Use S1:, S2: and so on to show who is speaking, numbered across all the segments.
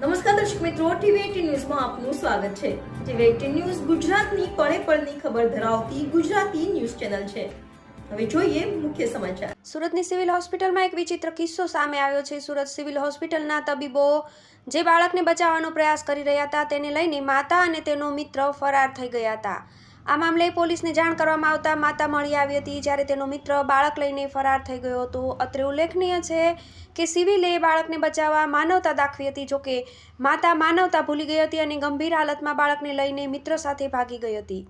S1: નમસ્કાર દર્શક મિત્રો, ટીવી એટીન ન્યૂઝમાં આપનું સ્વાગત છે. ટીવી એટીન ન્યૂઝ ગુજરાતની પળે પળની ખબર ધરાવતી ગુજરાતી ન્યૂઝ ચેનલ છે. હવે જોઈએ મુખ્ય સમાચાર.
S2: સુરતની સિવિલ હોસ્પિટલમાં એક વિચિત્ર કિસ્સો સામે આવ્યો છે. સુરત સિવિલ હોસ્પિટલના તબીબો જે બાળકને બચાવવાનો પ્રયાસ કરી રહ્યા હતા, તેને લઈને માતા અને તેનો મિત્ર ફરાર થઈ ગયા હતા. આ મામલે પોલીસને જાણ કરવામાં આવતા માતા મળી આવી હતી જ્યારે તેનો મિત્ર બાળક લઈને ફરાર થઈ ગયો હતો. અત્રે ઉલ્લેખનીય છે કે સિવિલે બાળકને બચાવવા માનવતા દાખવી હતી, જોકે માતા માનવતા ભૂલી ગઈ હતી અને ગંભીર હાલતમાં બાળકને લઈને મિત્ર સાથે ભાગી ગઈ હતી.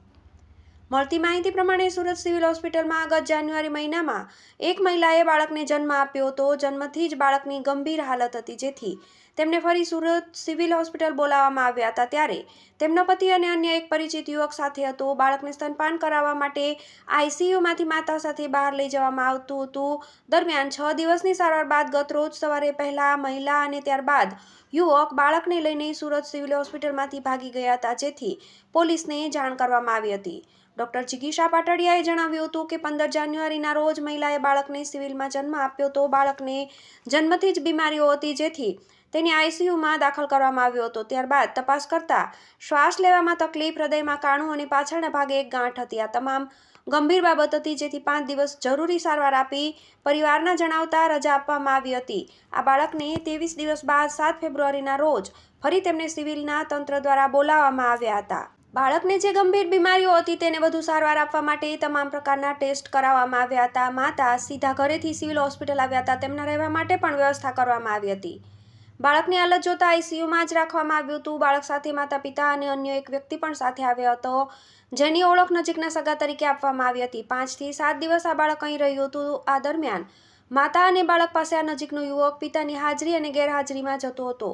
S2: મળતી માહિતી પ્રમાણે સુરત સિવિલ હોસ્પિટલમાં ગત જાન્યુઆરી મહિનામાં એક મહિલાએ બાળકને જન્મ આપ્યો હતો. જન્મથી જ બાળકની ગંભીર હાલત હતી, જેથી તેમને ફરી સુરત સિવિલ હોસ્પિટલ બોલાવવામાં આવ્યા હતા ત્યારે તેમનો પતિ અને અન્ય એક પરિચિત યુવક સાથે હતો. બાળકને સ્તનપાન કરાવવા માટે આઈસીયુમાંથી માતા સાથે બહાર લઈ જવામાં આવતું હતું. દરમિયાન છ દિવસની સારવાર બાદ ગત રોજ સવારે પહેલા મહિલા અને ત્યારબાદ યુવક બાળકને લઈને સુરત સિવિલ હોસ્પિટલમાંથી ભાગી ગયા હતા. જેથી પોલીસને જાણ કરવામાં આવી હતી. ડોક્ટર જિગીશા પાટડિયાએ જણાવ્યું હતું કે પંદર જાન્યુઆરીના રોજ મહિલાએ બાળકને સિવિલમાં જન્મ આપ્યો તો બાળકને જન્મથી જ બીમારીઓ હતી. જેથી તેને આઈસીયુમાં દાખલ કરવામાં આવ્યો હતો. ત્યારબાદ તપાસ કરતા શ્વાસ લેવામાં તકલીફ, હૃદયમાં કાણું અને પાછળના ભાગે એક ગાંઠ હતી. આ તમામ ગંભીર બાબત હતી જેથી પાંચ દિવસ જરૂરી સારવાર આપી પરિવારના જણાવતા રજા આપવામાં આવી હતી. આ બાળકને ત્રેવીસ દિવસ બાદ સાત ફેબ્રુઆરીના રોજ ફરી તેમને સિવિલના તંત્ર દ્વારા બોલાવવામાં આવ્યા હતા. બાળકને જે ગંભીર બીમારીઓ હતી તેને વધુ સારવાર આપવા માટે તમામ પ્રકારના ટેસ્ટ કરાવવામાં આવ્યા હતા. માતા સીધા ઘરેથી સિવિલ હોસ્પિટલ આવ્યા હતા. તેમના રહેવા માટે પણ વ્યવસ્થા કરવામાં આવી હતી. બાળકની હાલત જોતા આઈસીયુમાં જ રાખવામાં આવ્યું હતું. બાળક સાથે માતા પિતા અને અન્ય એક વ્યક્તિ પણ સાથે આવ્યો હતો. જેની ઓળખ નજીકના સગા તરીકે આપવામાં આવી હતી. પાંચથી સાત દિવસ આ બાળક અહીં રહ્યું હતું. આ દરમિયાન માતા અને બાળક પાસે આ નજીકનો યુવક પિતાની હાજરી અને ગેરહાજરીમાં જતો હતો.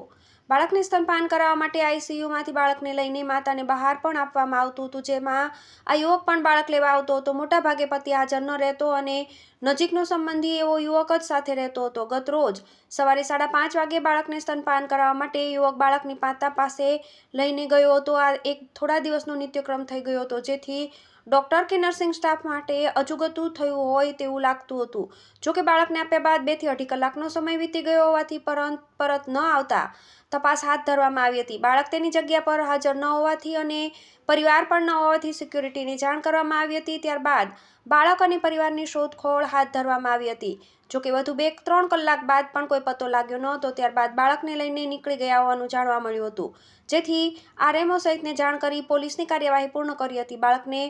S2: બાળકને સ્તનપાન કરાવવા માટે આઈસીયુમાંથી બાળકને લઈને માતાને બહાર પણ આપવામાં આવતું હતું, જેમાં આ યુવક પણ બાળક લેવા આવતો હતો. મોટાભાગે પતિ હાજર ન રહેતો અને નજીકનો સંબંધી એવો યુવક જ સાથે રહેતો હતો. ગત રોજ સવારે સાડા પાંચ વાગે બાળકને સ્તનપાન કરાવવા માટે યુવક બાળકની માતા પાસે લઈને ગયો હતો. આ એક થોડા દિવસનો નિત્યક્રમ થઈ ગયો હતો, જેથી ડૉક્ટર કે નર્સિંગ સ્ટાફ માટે અજુગતું થયું હોય તેવું લાગતું હતું. જોકે બાળકને આપ્યા બાદ બેથી અઢી કલાકનો સમય વીતી ગયો હોવાથી પરત પરત ન આવતા તપાસ હાથ ધરવામાં આવી હતી. બાળક તેની જગ્યા પર હાજર ન હોવાથી અને પરિવાર પણ ન હોવાથી સિક્યુરિટીની જાણ કરવામાં આવી હતી. ત્યારબાદ બાળક અને પરિવારની શોધખોળ હાથ ધરવામાં આવી હતી. જોકે વધુ બે ત્રણ કલાક બાદ પણ કોઈ પત્તો લાગ્યો ન હતો ત્યારબાદ બાળકને લઈને નીકળી ગયા હોવાનું જાણવા મળ્યું હતું. જેથી આરએમઓ સહિતને જાણ કરી પોલીસની કાર્યવાહી પૂર્ણ કરી હતી. બાળકને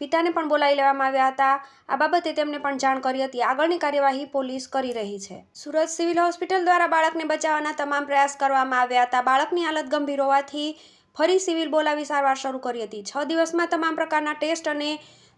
S2: પિતાને પણ બોલાવી લેવામાં આવ્યા હતા. આ બાબતે તેમને પણ જાણ કરી હતી. આગળની કાર્યવાહી પોલીસ કરી રહી છે. સુરત સિવિલ હોસ્પિટલ દ્વારા બાળકને બચાવવાના તમામ પ્રયાસ કરવામાં આવ્યા હતા. બાળકની હાલત ગંભીર હોવાથી ફરી સિવિલ બોલાવી સારવાર શરૂ કરી હતી. છ દિવસમાં તમામ પ્રકારના ટેસ્ટ અને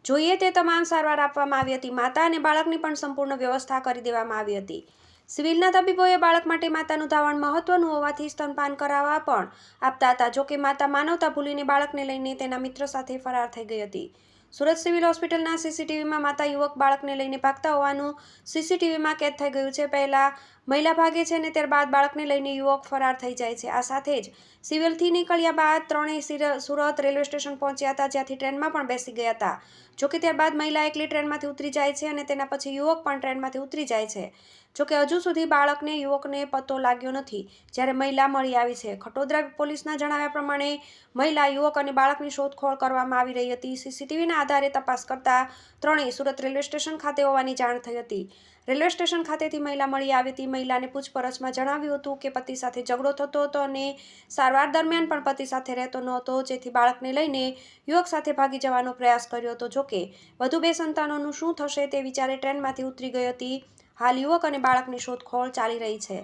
S2: જોઈએ તે તમામ સારવાર આપવામાં આવી હતી. માતા અને બાળકની પણ સંપૂર્ણ વ્યવસ્થા કરી દેવામાં આવી હતી. સિવિલના તબીબોએ બાળક માટે માતાનું ધાવણ મહત્વનું હોવાથી સ્તનપાન કરાવવા પણ આપતા હતા. જોકે માતા માનવતા ભૂલીને બાળકને લઈને તેના મિત્ર સાથે ફરાર થઈ ગઈ હતી. સુરત સિવિલ હોસ્પિટલના સીસીટીવીમાં માતા યુવક બાળકને લઈને ભાગતા હોવાનું સીસીટીવીમાં કેદ થઈ ગયું છે. પહેલાં મહિલા ભાગે છે અને ત્યારબાદ બાળકને લઈને યુવક ફરાર થઈ જાય છે. આ સાથે જ સિવિલથી નીકળ્યા બાદ ત્રણેય સિર- સુરત રેલવે સ્ટેશન પહોંચ્યા હતા, જ્યાંથી ટ્રેનમાં પણ બેસી ગયા હતા. જોકે ત્યારબાદ મહિલા એકલી ટ્રેનમાંથી ઉતરી જાય છે અને તેના પછી યુવક પણ ટ્રેનમાંથી ઉતરી જાય છે. જોકે હજુ સુધી બાળકને, યુવકને પત્તો લાગ્યો નથી. જ્યારે મહિલા મળી આવી છે. ખટોદરા પોલીસના જણાવ્યા પ્રમાણે, મહિલા, યુવક અને બાળકની શોધખોળ કરવામાં આવી રહી હતી. સીસીટીવીના આધારે તપાસ કરતા ત્રણેય સુરત રેલવે સ્ટેશન ખાતે હોવાની જાણ થઈ હતી. રેલવે સ્ટેશન ખાતેથી મહિલા મળી આવી હતી. મહિલાને પૂછપરછમાં જણાવ્યું હતું કે પતિ સાથે ઝઘડો થતો હતો અને સારવાર દરમિયાન પણ પતિ સાથે રહેતો ન હતો જેથી બાળકને લઈને યુવક સાથે ભાગી જવાનો પ્રયાસ કર્યો હતો. જોકે વધુ બે સંતાનોનું શું થશે તે વિચારે ટ્રેનમાંથી ઉતરી ગઈ હતી. હાલ યુવક અને બાળકની શોધખોળ ચાલી રહી છે.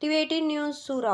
S2: TV eighteen news Surat.